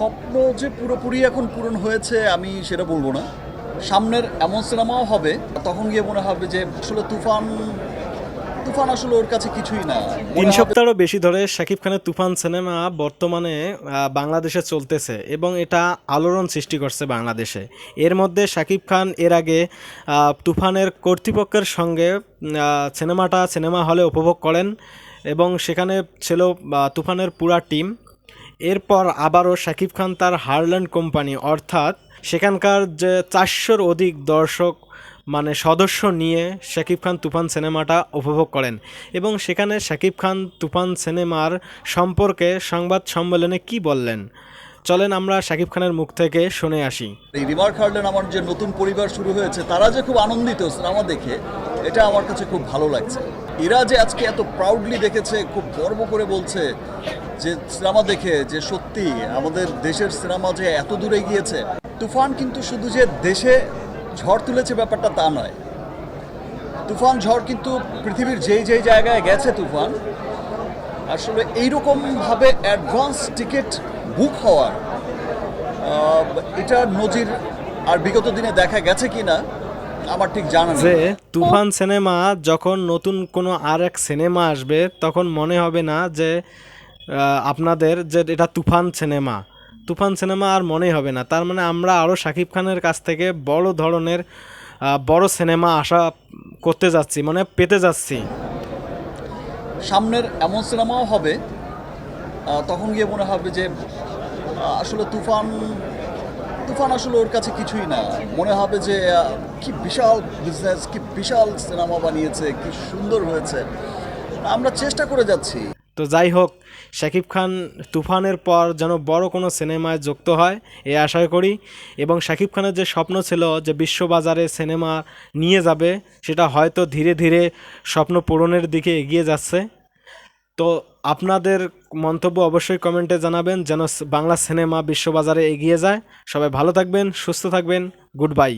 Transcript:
স্বপ্ন যে পুরোপুরি এখন পূরণ হয়েছে, আমি সেটা বলব না। সামনের এমন সিনেমাও হবে, তখন গিয়ে মনে হবে যে আসলে তুফান তুফান আসলে ওর কাছে কিছুই না। তিন সপ্তাহেরও বেশি ধরে শাকিব খানের তুফান সিনেমা বর্তমানে বাংলাদেশে চলতেছে এবং এটা আলোড়ন সৃষ্টি করছে বাংলাদেশে। এর মধ্যে শাকিব খান এর আগে তুফানের কর্তৃপক্ষের সঙ্গে সিনেমাটা সিনেমা হলে উপভোগ করেন এবং সেখানে ছিল তুফানের পুরা টিম। এরপর আবারও শাকিব খান তার হারল্যান্ড কোম্পানি, অর্থাৎ সেখানকার যে চারশোর অধিক দর্শক মানে সদস্য নিয়ে শাকিব খান তুফান সিনেমাটা উপভোগ করেন। এবং সেখানে শাকিব খান তুফান সিনেমার সম্পর্কে সংবাদ সম্মেলনে কি বললেন? চলেন আমরা শাকিব খানের মুখ থেকে শুনে আসি। এই রিমার্ক হার্লেন আমার যে নতুন পরিবার শুরু হয়েছে, তারা যে খুব আনন্দিত সিনেমা দেখে, এটা আমার কাছে খুব ভালো লাগছে। এরা যে আজকে এত প্রাউডলি দেখেছে, খুব গর্ব করে বলছে যে সিনেমা দেখে, যে সত্যি আমাদের দেশের সিনেমা যে এত দূরে গিয়েছে। তুফান কিন্তু শুধু যে দেশে ঝড় তুলেছে ব্যাপারটা তা নয়। তুফান ঝড় কিন্তু পৃথিবীর যেই যেই জায়গায় গেছে তুফান, আসলে এইরকমভাবে অ্যাডভান্স টিকিট বুক হওয়ার এটা নজির আর বিগত দিনে দেখা গেছে কিনা আমার ঠিক জানা যে তুফান সিনেমা যখন নতুন কোনো আর এক সিনেমা আসবে তখন মনে হবে না যে আপনাদের যে এটা তুফান সিনেমা। তুফান সিনেমা আর মনেই হবে না। তার মানে আমরা আরও শাকিব খানের কাছ থেকে বড় ধরনের বড় সিনেমা আশা করতে যাচ্ছি মানে পেতে যাচ্ছি। সামনের এমন সিনেমাও হবে তখন গিয়ে মনে হবে যে আসলে তুফান তুফান আসলে ওর কাছে কিছুই না। মনে হবে যে কি বিশাল বিজনেস কি বিশাল সিনেমা বানিয়েছে, কি সুন্দর হয়েছে। আমরা চেষ্টা করে যাচ্ছি। তো যাই হোক, শাকিব খান তুফানের পর যেন বড় কোনো সিনেমায় যুক্ত হয় এই আশা করি। এবং শাকিব খানের যে স্বপ্ন ছিল যে বিশ্ববাজারে সিনেমা নিয়ে যাবে, সেটা হয়তো ধীরে ধীরে স্বপ্ন পূরণের দিকে এগিয়ে যাচ্ছে। তো আপনাদের মন্তব্য অবশ্যই কমেন্টে জানাবেন, যেন বাংলা সিনেমা বিশ্ববাজারে এগিয়ে যায়। সবাই ভালো থাকবেন, সুস্থ থাকবেন, গুড বাই।